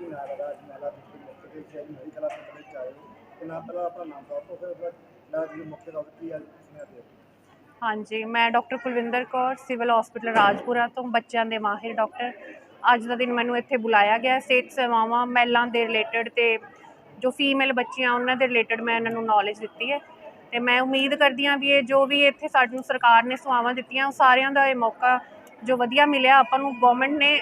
ਕੀ ਨਾਮ ਹੈ ਮੇਲਾ ਤੁਸੀਂ ਮੁਕਤ ਦੇ ਵਿੱਚ ਆਈ ਕਲਾ ਪਿੰਡ ਵਿੱਚ ਆਏ ਹੋ ਤੇ ਨਾਮ ਪਹਿਲਾਂ ਆਪਣਾ ਨਾਮ ਦੱਸੋ ਫਿਰ ਉਸ ਤੋਂ ਬਾਅਦ ਮੁੱਖ ਗੱਲ ਕੀ ਹੈ ਸੁਣਿਆ ਤੇ ਹਾਂਜੀ, ਮੈਂ doctor Kulwinder Kaur, civil hospital Rajpura ਤੋਂ, ਬੱਚਿਆਂ ਦੇ ਮਾਹਿਰ ਡਾਕਟਰ। ਅੱਜ ਦਾ ਦਿਨ ਮੈਨੂੰ ਇੱਥੇ ਬੁਲਾਇਆ ਗਿਆ, ਸਿਹਤ ਸੇਵਾਵਾਂ, ਮਹਿਲਾਂ ਦੇ ਰਿਲੇਟਡ ਤੇ ਜੋ ਫੀਮੇਲ ਬੱਚੀਆਂ ਉਹਨਾਂ ਦੇ ਰਿਲੇਟਡ ਮੈਂ ਇਹਨਾਂ ਨੂੰ ਨੌਲੇਜ ਦਿੱਤੀ ਹੈ। ਤੇ ਮੈਂ ਉਮੀਦ ਕਰਦੀ ਹਾਂ ਵੀ ਇਹ ਜੋ ਵੀ ਇੱਥੇ ਸਾਨੂੰ ਸਰਕਾਰ ਨੇ ਸੇਵਾਵਾਂ ਦਿੱਤੀਆਂ, ਉਹ ਸਾਰਿਆਂ ਦਾ ਇਹ ਮੌਕਾ ਜੋ ਵਧੀਆ ਮਿਲਿਆ, ਆਪਾਂ ਨੂੰ ਗਵਰਨਮੈਂਟ ਨੇ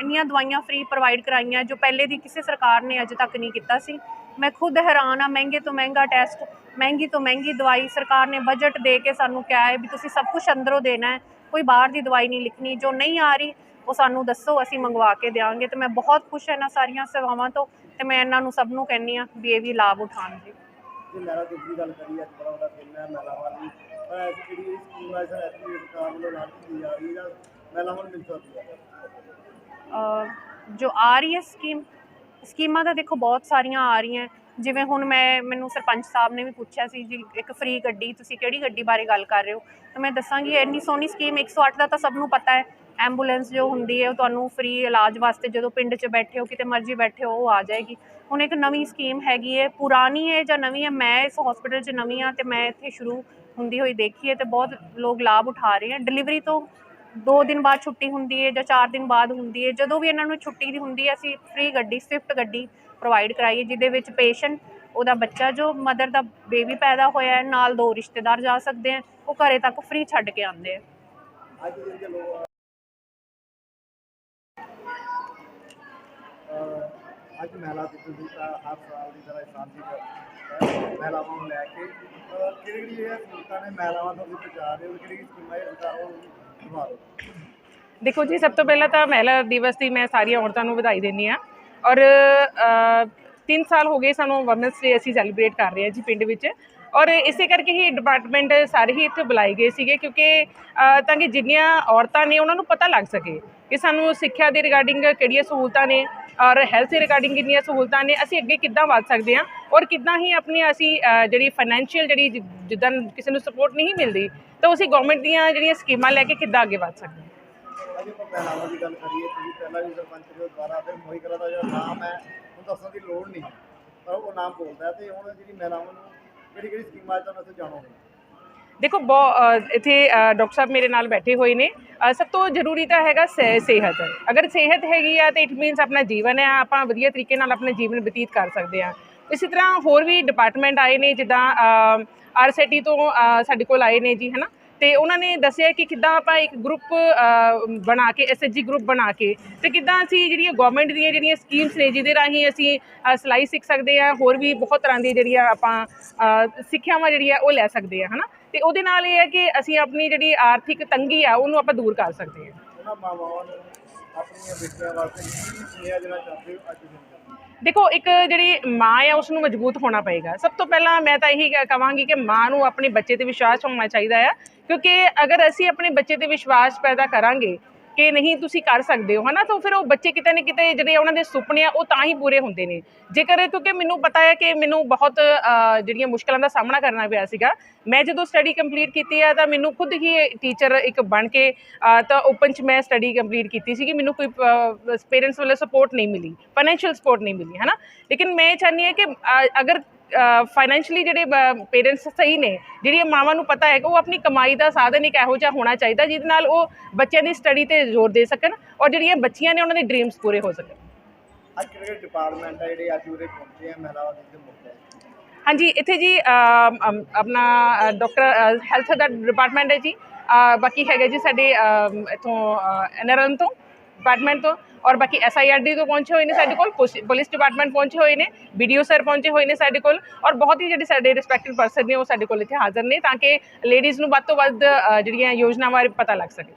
ਇੰਨੀਆਂ ਦਵਾਈਆਂ ਫ੍ਰੀ ਪ੍ਰੋਵਾਈਡ ਕਰਾਈਆਂ ਜੋ ਪਹਿਲੇ ਦੀ ਕਿਸੇ ਸਰਕਾਰ ਨੇ ਅਜੇ ਤੱਕ ਨਹੀਂ ਕੀਤਾ ਸੀ। ਮੈਂ ਖੁਦ ਹੈਰਾਨ ਆ, ਮਹਿੰਗੇ ਤੋਂ ਮਹਿੰਗਾ ਟੈਸਟ ਮਹਿੰਗੀ ਤੋਂ ਮਹਿੰਗੀ ਦਵਾਈ ਸਰਕਾਰ ਨੇ ਬਜਟ ਦੇ ਕੇ ਸਾਨੂੰ ਕਿਹਾ ਹੈ ਵੀ ਤੁਸੀਂ ਸਭ ਕੁਝ ਅੰਦਰੋਂ ਦੇਣਾ ਹੈ, ਕੋਈ ਬਾਹਰ ਦੀ ਦਵਾਈ ਨਹੀਂ ਲਿਖਣੀ, ਜੋ ਨਹੀਂ ਆ ਰਹੀ, ਉਹ ਸਾਨੂੰ ਦੱਸੋ, ਅਸੀਂ ਮੰਗਵਾ ਕੇ ਦੇਵਾਂਗੇ ਤੇ ਮੈਂ ਬਹੁਤ ਖੁਸ਼ ਹਾਂ ਇਹਨਾਂ ਸਾਰੀਆਂ ਸੇਵਾਵਾਂ ਤੋਂ ਤੇ ਮੈਂ ਇਹਨਾਂ ਨੂੰ ਸਭ ਨੂੰ ਕਹਿੰਨੀ ਆ ਵੀ ਇਹ ਵੀ ਲਾਭ ਉਠਾਉਣ ਜੀ। ਜੇ ਮੇਲਾ ਦੀ ਗੱਲ ਕਰੀਏ, ਅੱਜ ਬੜਾ ਵੱਡਾ ਦਿਨ ਹੈ ਮਹਿਲਾਵਾਂ ਲਈ ਜਿਹੜੀ ਸਕੀਮ ਹੈ ਸਰ ਐਸੀ ਸਰਕਾਰ ਵੱਲੋਂ ਲਾਗੂ ਕੀਤੀ ਜਾ ਰਹੀ ਹੈ। ਜਾਂ ਮਹਿਲਾਵਾਂ ਨੂੰ ਜੋ ਆ ਰਹੀ ਹੈ ਸਕੀਮ, ਸਕੀਮਾਂ ਤਾਂ ਦੇਖੋ ਬਹੁਤ ਸਾਰੀਆਂ ਆ ਰਹੀਆਂ। ਜਿਵੇਂ ਹੁਣ ਮੈਂ, ਮੈਨੂੰ ਸਰਪੰਚ ਸਾਹਿਬ ਨੇ ਵੀ ਪੁੱਛਿਆ ਸੀ ਜੀ, ਇੱਕ ਫ੍ਰੀ ਗੱਡੀ, ਤੁਸੀਂ ਕਿਹੜੀ ਗੱਡੀ ਬਾਰੇ ਗੱਲ ਕਰ ਰਹੇ ਹੋ? ਤਾਂ ਮੈਂ ਦੱਸਾਂਗੀ, ਇੰਨੀ ਸੋਹਣੀ ਸਕੀਮ 108 ਦਾ ਤਾਂ ਸਭ ਨੂੰ ਪਤਾ ਹੈ। ਐਂਬੂਲੈਂਸ ਜੋ ਹੁੰਦੀ ਹੈ, ਉਹ ਤੁਹਾਨੂੰ ਫ੍ਰੀ ਇਲਾਜ ਵਾਸਤੇ ਜਦੋਂ ਪਿੰਡ 'ਚ ਬੈਠੇ ਹੋ, ਕਿਤੇ ਮਰਜ਼ੀ ਬੈਠੇ ਹੋ, ਉਹ ਆ ਜਾਏਗੀ। ਹੁਣ ਇੱਕ ਨਵੀਂ ਸਕੀਮ ਹੈਗੀ ਹੈ, ਪੁਰਾਣੀ ਹੈ ਜਾਂ ਨਵੀਂ ਹੈ, ਮੈਂ ਇਸ ਹਸਪੀਟਲ 'ਚ ਨਵੀਂ ਆ ਤੇ ਮੈਂ ਇੱਥੇ ਸ਼ੁਰੂ ਹੁੰਦੀ ਹੋਈ ਦੇਖੀ ਹੈ ਤੇ ਬਹੁਤ ਲੋਕ ਲਾਭ ਉਠਾ ਰਹੇ ਹੈ। ਡਿਲੀਵਰੀ ਤੋਂ ਦੋ ਦਿਨ ਬਾਅਦ ਛੁੱਟੀ ਹੁੰਦੀ ਹੈ ਜਾਂ ਚਾਰ ਦਿਨ ਬਾਅਦ ਹੁੰਦੀ ਹੈ ਜਦੋਂ ਵੀ ਇਹਨਾਂ ਨੂੰ ਛੁੱਟੀ ਦੀ ਹੁੰਦੀ ਹੈ ਅਸੀਂ ਫ੍ਰੀ ਗੱਡੀ ਸਵਿਫਟ ਗੱਡੀ ਪ੍ਰੋਵਾਈਡ ਕਰਾਈਏ, ਜਿਹਦੇ ਵਿੱਚ ਪੇਸ਼ੈਂਟ ਉਹਦਾ ਬੱਚਾ ਜੋ ਮਦਰ ਦਾ ਬੇਬੀ ਪੈਦਾ ਹੋਇਆ ਹੈ, ਨਾਲ ਦੋ ਰਿਸ਼ਤੇਦਾਰ ਜਾ ਸਕਦੇ ਆ ਉਹ ਘਰੇ ਤੱਕ ਫ੍ਰੀ ਛੱਡ ਕੇ ਆਉਂਦੇ ਆ ਅੱਜ ਦੇ ਲੋਕ ਅੱਜ ਮਹਿਲਾ ਦੀ ਤਾਂ ਹਰ ਸਾਲ ਦੀ ਤਰ੍ਹਾਂ ਸਾਂਝੀ ਮਹਿਲਾਵਾਂ ਨੂੰ ਲੈ ਕੇ ਕਿਹੜੀ ਕਿਹੜੀ ਇਹ ਸਹੂਲਤਾਂ ਨੇ ਮਹਿਲਾਵਾਂ ਤੋਂ ਪਹੁੰਚਾ ਰਹੇ ਹੋ ਕਿਹੜੀ ਕਿਹੜੀ ਸਕੀਮਾਂ ਇਹ ਸਰਕਾਰ ਉਹ ਦੇਖੋ ਜੀ, ਸਭ ਤੋਂ ਪਹਿਲਾਂ ਤਾਂ ਮਹਿਲਾ ਦਿਵਸ ਦੀ ਮੈਂ ਸਾਰੀਆਂ ਔਰਤਾਂ ਨੂੰ ਵਧਾਈ ਦਿੰਦੀ ਆ ਔਰ 3 ਸਾਲ ਹੋ ਗਏ ਸਾਨੂੰ ਵਮਨਸ ਡੇ ਅਸੀਂ ਸੈਲੀਬ੍ਰੇਟ ਕਰ ਰਹੇ ਹਾਂ ਜੀ ਪਿੰਡ ਵਿੱਚ। ਔਰ ਇਸੇ ਕਰਕੇ ਹੀ ਡਿਪਾਰਟਮੈਂਟ ਸਾਰੇ ਹੀ ਇੱਥੇ ਬੁਲਾਏ ਗਏ ਸੀਗੇ ਕਿਉਂਕਿ ਤਾਂ ਕਿ ਜਿੰਨੀਆਂ ਔਰਤਾਂ ਨੇ ਉਹਨਾਂ ਨੂੰ ਪਤਾ ਲੱਗ ਸਕੇ ਕਿ ਸਾਨੂੰ ਸਿੱਖਿਆ ਦੇ ਰਿਗਾਰਡਿੰਗ ਕਿਹੜੀਆਂ ਸਹੂਲਤਾਂ ਨੇ ਔਰ ਹੈਲਥ ਦੇ ਰਿਗਾਰਡਿੰਗ ਕਿੰਨੀਆਂ ਸਹੂਲਤਾਂ ਨੇ, ਅਸੀਂ ਅੱਗੇ ਕਿੱਦਾਂ ਵਧ ਸਕਦੇ ਹਾਂ ਔਰ ਕਿੱਦਾਂ ਹੀ ਆਪਣੀ ਅਸੀਂ ਜਿਹੜੀ ਫਾਈਨੈਂਸ਼ੀਅਲ ਜਿਹੜੀ ਜਿੱਦਾਂ ਕਿਸੇ ਨੂੰ ਸਪੋਰਟ ਨਹੀਂ ਮਿਲਦੀ, ਤਾਂ ਅਸੀਂ ਗਵਰਨਮੈਂਟ ਦੀਆਂ ਜਿਹੜੀਆਂ ਸਕੀਮਾਂ ਲੈ ਕੇ ਕਿੱਦਾਂ ਅੱਗੇ ਵਧ ਸਕਦੇ ਹਾਂ ਅੱਜ ਆਪਾਂ ਮਹਿਲਾਵਾਂ ਦੀ ਗੱਲ ਕਰੀਏ, ਤੁਸੀਂ ਪਹਿਲਾਂ ਵੀ ਸਰਪੰਚ ਦੇ ਦੁਆਰਾ ਫਿਰ ਮੋਈ ਦਾ ਜਿਹੜਾ ਨਾਮ ਹੈ ਉਹ ਦੱਸਣ ਦੀ ਲੋੜ ਨਹੀਂ। ਪਰ ਉਹ ਨਾਮ ਬੋਲਦਾ ਤੇ ਹੁਣ ਜਿਹੜੀ ਮਹਿਲਾਵਾਂ ਨੂੰ ਕਿਹੜੀ ਕਿਹੜੀ ਸਕੀਮਾਂ ਅੱਜ ਤੁਹਾਨੂੰ ਅਸੀਂ ਜਾਣੋਗੇ? ਦੇਖੋ ਬਹੁ- ਅ, ਇੱਥੇ ਅ, ਡਾਕਟਰ ਸਾਹਿਬ ਮੇਰੇ ਨਾਲ ਬੈਠੇ ਹੋਏ ਨੇ। ਅ, ਸਭ ਤੋਂ ਜ਼ਰੂਰੀ ਤਾਂ ਹੈਗਾ ਸਿ- ਸਿਹਤ। ਅਗਰ ਸਿਹਤ ਹੈਗੀ ਆ ਤਾਂ ਇਟ ਮੀਨਸ ਆਪਣਾ ਜੀਵਨ ਹੈ ਆਪਾਂ ਵਧੀਆ ਤਰੀਕੇ ਨਾਲ ਆਪਣਾ ਜੀਵਨ ਬਤੀਤ ਕਰ ਸਕਦੇ ਆ। ਇਸੇ ਤਰ੍ਹਾਂ ਹੋਰ ਵੀ ਡਿਪਾਰਟਮੈਂਟ ਆਏ ਨੇ ਜਿੱਦਾਂ ਆਰਸੀਟੀ ਤੋਂ ਅ, ਸਾਡੇ ਕੋਲ ਆਏ ਨੇ ਜੀ ਹਨਾ? ਤੇ ਉਹਨਾਂ ਨੇ ਦੱਸਿਆ ਕਿ ਕਿੱਦਾਂ ਆਪਾਂ ਇੱਕ ਗਰੁੱਪ ਬਣਾ ਕੇ ਐਸਐਚਜੀ ਗਰੁੱਪ ਬਣਾ ਕੇ ਤੇ ਕਿੱਦਾਂ ਅਸੀਂ ਜਿਹੜੀਆਂ ਗਵਰਨਮੈਂਟ ਦੀਆਂ ਜਿਹੜੀਆਂ ਸਕੀਮਸ ਨੇ ਜਿਹਦੇ ਰਾਹੀਂ ਅਸੀਂ ਸਿਲਾਈ ਸਿੱਖ ਸਕਦੇ ਆ ਹੋਰ ਵੀ ਬਹੁਤ ਤਰ੍ਹਾਂ ਦੀ ਜਿਹੜੀਆਂ ਆਪਾਂ ਸਿੱਖਿਆਵਾਂ ਜਿਹੜੀ ਆ ਉਹ ਲੈ ਸਕਦੇ ਆ ਹਨਾ? ਤੇ ਉਹਦੇ ਨਾਲ ਇਹ ਹੈ ਕਿ ਅਸੀਂ ਆਪਣੀ ਜਿਹੜੀ ਆਰਥਿਕ ਤੰਗੀ ਆ ਉਹਨੂੰ ਆਪਾਂ ਦੂਰ ਕਰ ਸਕਦੇ ਹਾਂ। ਉਹਨਾਂ ਮਾਵਾਵਾਂ ਨੂੰ ਆਪਣੀਆਂ ਬੇਟੀਆਂ ਵਾਸਤੇ ਕੀ ਸੁਨੇਹਾ ਦੇਣਾ ਚਾਹੁੰਦੇ ਹੋ ਅੱਜ ਦੇ ਦਿਨ? ਦੇਖੋ ਇੱਕ ਜਿਹੜੀ ਮਾਂ ਆ ਉਸ ਨੂੰ ਮਜ਼ਬੂਤ ਹੋਣਾ ਪਏਗਾ। ਸਭ ਤੋਂ ਪਹਿਲਾਂ ਮੈਂ ਤਾਂ ਇਹੀ ਕ- ਕਵਾਂਗੀ ਕਿ ਮਾਂ ਨੂੰ ਆਪਣੇ ਬੱਚੇ ਤੇ ਵਿਸ਼ਵਾਸ ਹੋਣਾ ਚਾਹੀਦਾ ਹੈ ਕਿਉਂਕਿ ਅਗਰ ਅਸੀਂ ਆਪਣੇ ਬੱਚੇ ਤੇ ਵਿਸ਼ਵਾਸ ਪੈਦਾ ਕਰਾਂਗੇ ਕਿ ਨਹੀਂ, ਤੁਸੀਂ ਕਰ ਸਕਦੇ ਹੋ, ਹਨਾ? ਤਾਂ ਫਿਰ ਉਹ ਬੱਚੇ ਕਿਤੇ ਨਾ ਕਿਤੇ ਜਿਹੜੇ ਉਹਨਾਂ ਦੇ ਸੁਪਨੇ ਆ, ਉਹ ਤਾਂ ਹੀ ਪੂਰੇ ਹੁੰਦੇ ਨੇ। ਜੇਕਰ ਕਿਉਂਕਿ ਮੈਨੂੰ ਪਤਾ ਹੈ ਕਿ ਮੈਨੂੰ ਬਹੁਤ ਜਿਹੜੀਆਂ ਮੁਸ਼ਕਲਾਂ ਦਾ ਸਾਹਮਣਾ ਕਰਨਾ ਪਿਆ ਸੀਗਾ, ਮੈਂ ਜਦੋਂ ਸਟੱਡੀ ਕੰਪਲੀਟ ਕੀਤੀ ਆ, ਤਾਂ ਮੈਨੂੰ ਖੁਦ ਹੀ ਟੀਚਰ ਇੱਕ ਬਣ ਕੇ ਤਾਂ ਓਪਨ ਚ ਮੈਂ ਸਟੱਡੀ ਕੰਪਲੀਟ ਕੀਤੀ ਸੀਗੀ। ਮੈਨੂੰ ਕੋਈ ਪੇਰੈਂਟਸ ਵੱਲੋਂ ਸਪੋਰਟ ਨਹੀਂ ਮਿਲੀ ਫਾਈਨੈਂਸ਼ੀਅਲ ਸਪੋਰਟ ਨਹੀਂ ਮਿਲੀ, ਹਨਾ? ਲੇਕਿਨ ਮੈਂ ਇਹ ਚਾਹੁੰਦੀ ਹਾਂ ਕਿ ਅਗਰ ਫਾਈਨੈਂਸ਼ੀਅਲੀ ਜਿਹੜੇ ਪੇਰੈਂਟਸ ਸਹੀ ਨੇ ਜਿਹੜੀਆਂ ਮਾਵਾਂ ਨੂੰ ਪਤਾ ਹੈ ਕਿ ਉਹ ਆਪਣੀ ਕਮਾਈ ਦਾ ਸਾਧਨ ਇੱਕ ਇਹੋ ਜਿਹਾ ਹੋਣਾ ਚਾਹੀਦਾ ਜਿਹਦੇ ਨਾਲ ਉਹ ਬੱਚਿਆਂ ਦੀ ਸਟੱਡੀ ਤੇ ਜ਼ੋਰ ਦੇ ਸਕਣ ਔਰ ਜਿਹੜੀਆਂ ਬੱਚੀਆਂ ਨੇ ਉਹਨਾਂ ਦੇ ਡ੍ਰੀਮਸ ਪੂਰੇ ਹੋ ਸਕਣ। ਅੱਜ ਕਿਹੜੇ ਕਿਹੜੇ ਡਿਪਾਰਟਮੈਂਟ ਆ ਜਿਹੜੇ ਅੱਜ ਉਰੇ ਪਹੁੰਚੇ ਆ ਮਹਿਲਾਵਾਂ ਦੇ ਮੁੱਖ ਹੈ ਹਾਂਜੀ ਇੱਥੇ ਜੀ ਆਪਣਾ ਡਾਕਟਰ ਹੈਲਥ ਦਾ ਡਿਪਾਰਟਮੈਂਟ ਹੈ ਜੀ। ਬਾਕੀ ਹੈਗਾ ਜੀ ਸਾਡੇ ਇੱਥੋਂ ਐਨਆਰਐਮ ਤੋਂ। ਡਿਪਾਰਟਮੈਂਟ ਤੋਂ ਔਰ ਬਾਕੀ ਐਸਆਈਆਰਡੀ ਤੋਂ ਪਹੁੰਚੇ ਹੋਏ ਨੇ ਸਾਡੇ ਕੋਲ ਪੁਲਿਸ- ਡਿਪਾਰਟਮੈਂਟ ਪਹੁੰਚੇ ਹੋਏ ਨੇ ਵੀਡੀਓ ਸਰ ਪਹੁੰਚੇ ਹੋਏ ਨੇ ਸਾਡੇ ਕੋਲ ਔਰ ਬਹੁਤ ਹੀ ਜਿਹੜੇ ਸਾਡੇ ਰਿਸਪੈਕਟਡ ਪਰਸਨ ਨੇ ਉਹ ਸਾਡੇ ਕੋਲ ਇੱਥੇ ਹਾਜ਼ਰ ਨੇ ਤਾਂ ਕਿ ਲੇਡੀਜ਼ ਨੂੰ ਵੱਧ ਤੋਂ ਵੱਧ ਜਿਹੜੀਆਂ ਯੋਜਨਾਵਾਂ ਬਾਰੇ ਪਤਾ ਲੱਗ ਸਕੇ